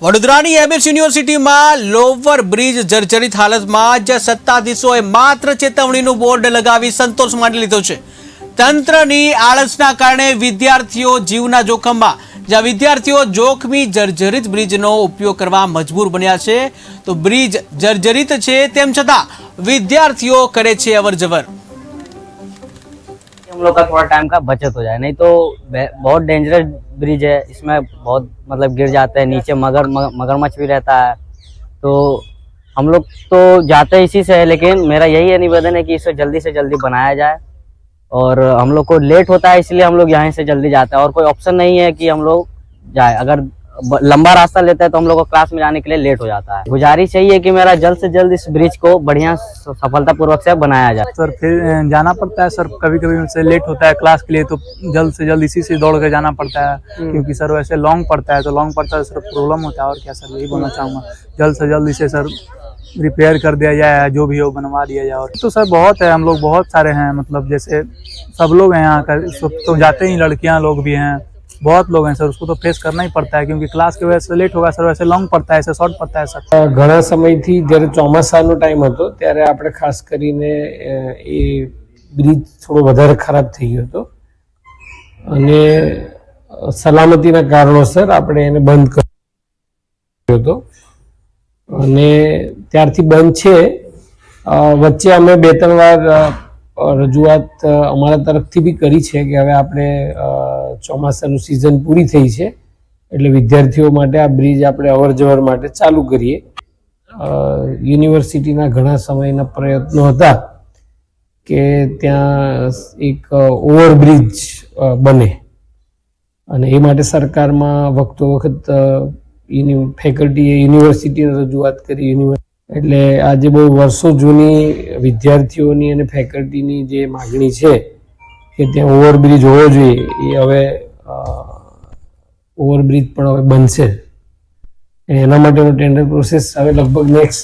વડોદરાની એમએસ યુનિવર્સિટીમાં lower bridge જર્જરિત હાલતમાં જ સત્તાધીશોએ માત્ર ચેતવણીનું બોર્ડ લગાવી સંતોષ માની લીધો છે. તંત્રની આળસના કારણે વિદ્યાર્થીઓ જીવના જોખમમાં, જ્યાં વિદ્યાર્થીઓ જોખમી જર્જરિત બ્રિજનો ઉપયોગ કરવા મજબૂર બન્યા છે, તો બ્રિજ જર્જરિત છે તેમ છતાં વિદ્યાર્થીઓ કરે છે અવરજવર. लोग का थोड़ा टाइम का बचत हो जाए। नहीं तो बहुत डेंजरस ब्रिज है। इसमें बहुत मतलब गिर जाते हैं नीचे, मगर मगरमच्छ भी रहता है। तो हम लोग तो जाते इसी से है लेकिन मेरा यही निवेदन है कि इसे जल्दी से जल्दी बनाया जाए। और हम लोग को लेट होता है, इसलिए हम लोग यहाँ से जल्दी जाते हैं। और कोई ऑप्शन नहीं है कि हम लोग जाए। अगर लंबा रास्ता लेता है तो हम लोग को क्लास में जाने के लिए लेट हो जाता है। गुजारिश यही है कि मेरा जल्द से जल्द इस ब्रिज को बढ़िया सफलता पूर्वक से बनाया जाए। सर फिर जाना पड़ता है सर कभी कभी उनसे लेट होता है क्लास के लिए तो जल्द से जल्द इसी से दौड़ के जाना पड़ता है। क्योंकि सर वैसे लॉन्ग पड़ता है तो लॉन्ग पड़ता है सर प्रॉब्लम होता है और क्या सर यही बोलना चाहूँगा। जल्द से जल्द इसे सर रिपेयर कर दिया जाए जो भी हो बनवा दिया जाए। और तो सर बहुत है हम लोग बहुत सारे हैं मतलब जैसे सब लोग हैं यहाँ का सब तो जाते ही लड़कियाँ लोग भी हैं। बहुत लोग हैं सर उसको तो फेस करना ही पड़ता है क्योंकि क्लास की वजह से लेट होगा सर वैसे लॉन्ग पड़ता है ऐसे शॉर्ट पड़ता है सर ઘણા સમયથી જ્યારે ચોમાસાનો ટાઈમ હતો ત્યારે આપણે ખાસ કરીને અ, એ બ્રિજ થોડો વધારે ખરાબ થઈ ગયો હતો અને અ, સલામતીના કારણોસર આપણે એને બંધ કર્યો હતો અને ત્યારથી બંધ છે અ, વચ્ચે અમે બે ત્રણ વાર અ, અ, રજૂઆત અમારા તરફથી બી કરી છે કે હવે આપણે ચોમાસાનું સિઝન પૂરી થઈ છે. એટલે વિદ્યાર્થીઓ માટે આ બ્રિજ આપણે અવર જવર માટે ચાલુ કરીએ. યુનિવર્સિટીના ઘણા સમયના પ્રયત્નો હતા કે ત્યાં એક ઓવરબ્રિજ બને. અને એ માટે સરકારમાં વખતો વખત ફેકલ્ટીએ યુનિવર્સિટીને રજૂઆત કરી યુનિવર્સિટી એટલે આજે બહુ વર્ષો જૂની વિદ્યાર્થીઓની અને ફેકલ્ટીની જે માગણી છે, કે ત્યાં ઓવરબ્રિજ હોવો જોઈએ, એ હવે ઓવરબ્રિજ પણ હવે બનશે. એના માટેનો ટેન્ડર પ્રોસેસ હવે લગભગ નેક્સ્ટ